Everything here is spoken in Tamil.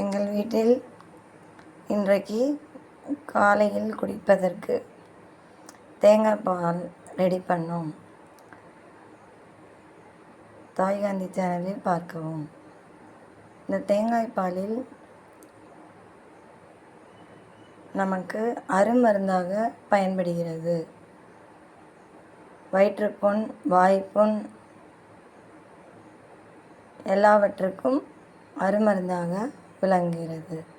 எங்கள் வீட்டில் இன்றைக்கு காலையில் குடிப்பதற்கு தேங்காய் பால் ரெடி பண்ணோம். தாய் காந்தி சேனலில் பார்க்கவும். இந்த தேங்காய் பாலில் நமக்கு அருமருந்தாக பயன்படுகிறது. வயிற்றுப்புண் வாய்ப்புண் எல்லாவற்றுக்கும் அருமருந்தாக விளங்குகிறது.